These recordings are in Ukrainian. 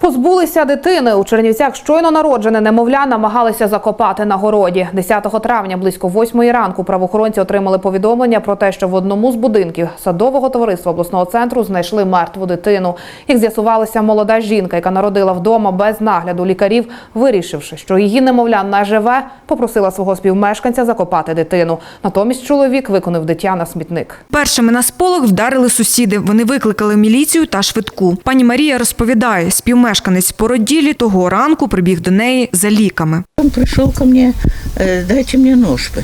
Позбулися дитини. У Чернівцях щойно народжене немовля намагалися закопати на городі. 10 травня близько 8 ранку правоохоронці отримали повідомлення про те, що в одному з будинків садового товариства обласного центру знайшли мертву дитину. Як з'ясувалася молода жінка, яка народила вдома без нагляду лікарів, вирішивши, що її немовля не живе, попросила свого співмешканця закопати дитину. Натомість чоловік виконав дитя на смітник. Першими на сполох вдарили сусіди. Вони викликали міліцію та швидку. Пані Марія розповідає, співмешканець породілі того ранку прибіг до неї за ліками. Он пришел ко мне, э, дайте мне ножпы.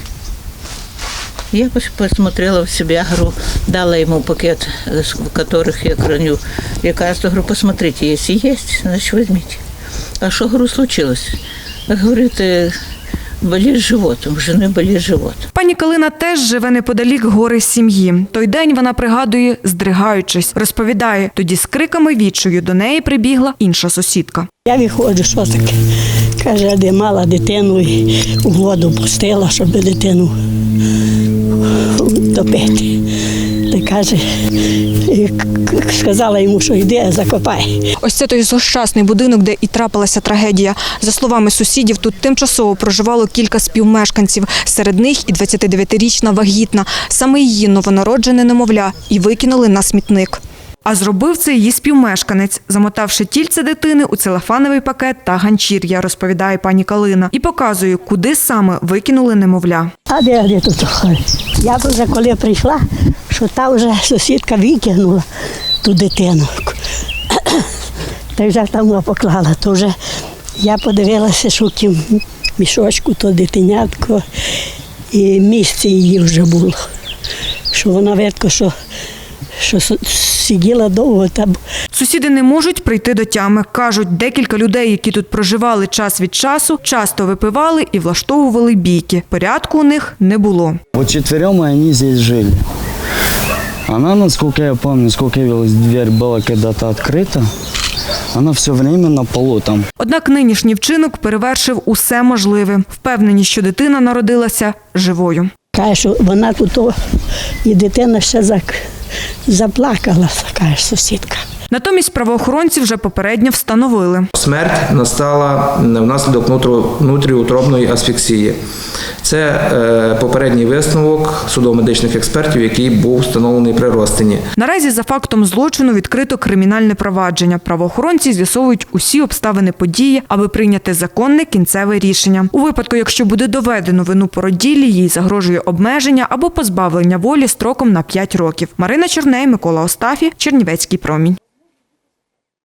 Я пос- посмотрела в себя, говорю, дала ему пакет, э, с- в которых я храню лекарства. Говорю, посмотрите, если есть, значит возьмите. А что, говорю, случилось? Говорит, э, животом, вже не жены болит живот. Пані Калина теж живе неподалік гори сім'ї. Той день вона пригадує, здригаючись, розповідає, тоді з криками відчую до неї прибігла інша сусідка. Я виходжу, що таке. Каже, де мала дитину і у воду пустила, щоб дитину топити. Та каже, і сказала йому, що йди, закопай. Ось це той злощасний будинок, де і трапилася трагедія. За словами сусідів, тут тимчасово проживало кілька співмешканців. Серед них і 29-річна вагітна. Саме її новонароджене немовля і викинули на смітник. А зробив це її співмешканець, замотавши тільце дитини у целофановий пакет та ганчір'я, розповідає пані Калина, і показує, куди саме викинули немовля. А де, де тут? Я вже коли прийшла, що та вже сусідка викинула ту дитину. Та вже там поклала, то вже я подивилася, що в мішочку то дитинятко, і місце її вже було. Що вона видко, що, що сиділа довго там. Сусіди не можуть прийти до тями. Кажуть, декілька людей, які тут проживали час від часу, часто випивали і влаштовували бійки. Порядку у них не було. Вот четверем и они здесь жили. Она, насколько я помню, сколько я видел, дверь была когда-то открыта. Она все время на полу там. Однак нинішній вчинок перевершив усе можливе. Впевнені, що дитина народилася живою. Каже, що вона тут і дитина ще зак... заплакала, такая сусідка. Натомість правоохоронці вже попередньо встановили. Смерть настала внаслідок внутрі- внутріутробної асфіксії. Це е, попередній висновок судово-медичних експертів, який був встановлений при розтині. Наразі за фактом злочину відкрито кримінальне провадження. Правоохоронці з'ясовують усі обставини події, аби прийняти законне кінцеве рішення. У випадку, якщо буде доведено вину породілі, їй загрожує обмеження або позбавлення волі строком на 5 років. Марина Чорней, Микола Остафі, Чернівецький промінь.